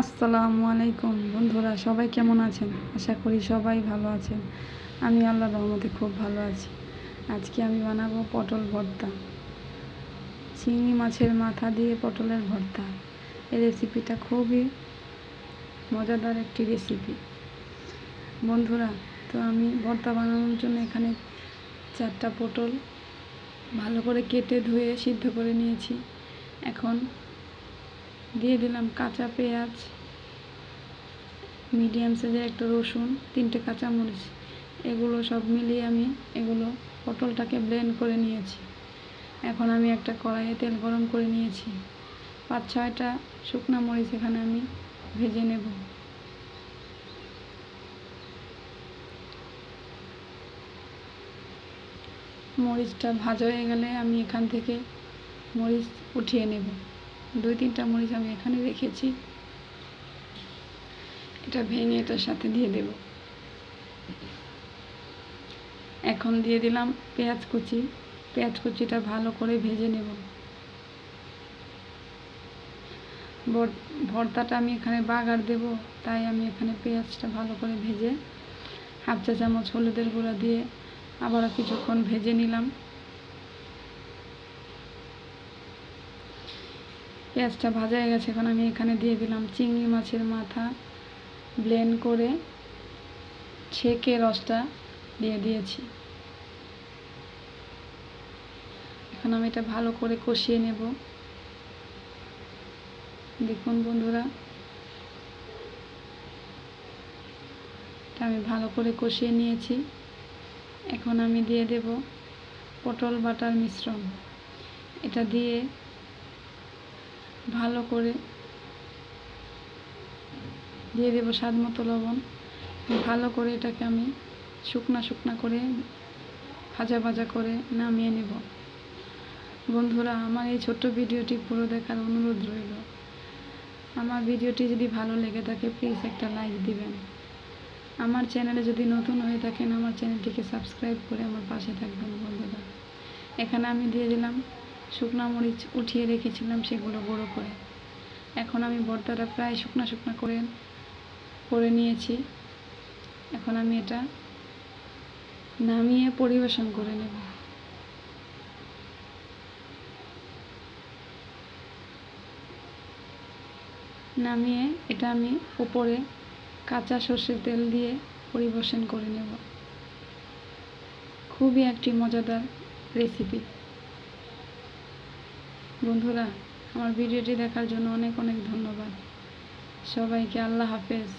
আসসালামু আলাইকুম। বন্ধুরা, সবাই কেমন আছেন? আশা করি সবাই ভালো আছেন। আমি আল্লাহ রহমতে খুব ভালো আছি। আজকে আমি বানাবো পটল ভর্তা। চিংড়ি মাছের মাথা দিয়ে পটলের ভর্তা। এই রেসিপিটা খুবই মজাদার একটি রেসিপি বন্ধুরা, তো আমি ভর্তা বানানোর জন্য এখানে চারটা পটল ভালো করে কেটে ধুয়ে সিদ্ধ করে নিয়েছি। এখন দিয়ে দিলাম কাঁচা পেঁয়াজ মিডিয়াম সাইজের একটা রসুন, তিনটে কাঁচামরিচ, এগুলো সব মিলিয়ে আমি এগুলো পটলটাকে ব্লেন্ড করে নিয়েছি। এখন আমি একটা কড়াইয়ে তেল গরম করে নিয়েছি। পাঁচ ছয়টা শুকনা মরিচ এখানে আমি ভেজে নেব। মরিচটা ভাজা হয়ে গেলে আমি এখান থেকে মরিচ উঠিয়ে নেব। দুই তিনটা মরিচ আমি এখানে রেখেছি। এটা ভেঙে এটার সাথে দিয়ে দেব। এখন দিয়ে দিলাম পেঁয়াজ কুচি। পেঁয়াজ কুচিটা ভালো করে ভেজে নেব। ভর্তাটা আমি এখানে বাগার দেব, তাই আমি এখানে পেঁয়াজটা ভালো করে ভেজে হাফ চা চামচ হলুদের গুঁড়া দিয়ে আবারও কিছুক্ষণ ভেজে নিলাম। পেঁয়াজটা ভাজা হয়ে গেছে, এখন আমি এখানে দিয়ে দিলাম চিংড়ি মাছের মাথা। ব্লেন্ড করে ছেঁকে রসটা দিয়ে দিয়েছি। এখন আমি এটা ভালো করে কষিয়ে নেব। দেখুন বন্ধুরা, এটা আমি ভালো করে কষিয়ে নিয়েছি। এখন আমি দিয়ে দেব পটল বাটার মিশ্রণ। এটা দিয়ে ভালো করে দিয়ে দেবো স্বাদ মতো লবণ। ভালো করে এটাকে আমি শুকনা শুকনা করে ভাজা ভাজা করে নামিয়ে নেব। বন্ধুরা, আমার এই ছোট্ট ভিডিওটি পুরো দেখার অনুরোধ রইল। আমার ভিডিওটি যদি ভালো লেগে থাকে প্লিজ একটা লাইক দিবেন। আমার চ্যানেলে যদি নতুন হয়ে থাকেন, আমার চ্যানেলটিকে সাবস্ক্রাইব করে আমার পাশে থাকবেন বন্ধুরা। এখানে আমি দিয়ে দিলাম শুকনো মরিচ উঠিয়ে রেখেছিলাম সেগুলো বড়ো করে। এখন আমি ভর্তাটা প্রায় শুকনো শুকনো করে করে নিয়েছি। এখন আমি এটা নামিয়ে পরিবেশন করে নেব। নামিয়ে এটা আমি উপরে কাঁচা সর্ষের তেল দিয়ে পরিবেশন করে নেব। খুবই একটি মজাদার রেসিপি বন্ধুরা আমার ভিডিওটি দেখার জন্য অনেক অনেক ধন্যবাদ। সবাইকে আল্লাহ হাফেজ।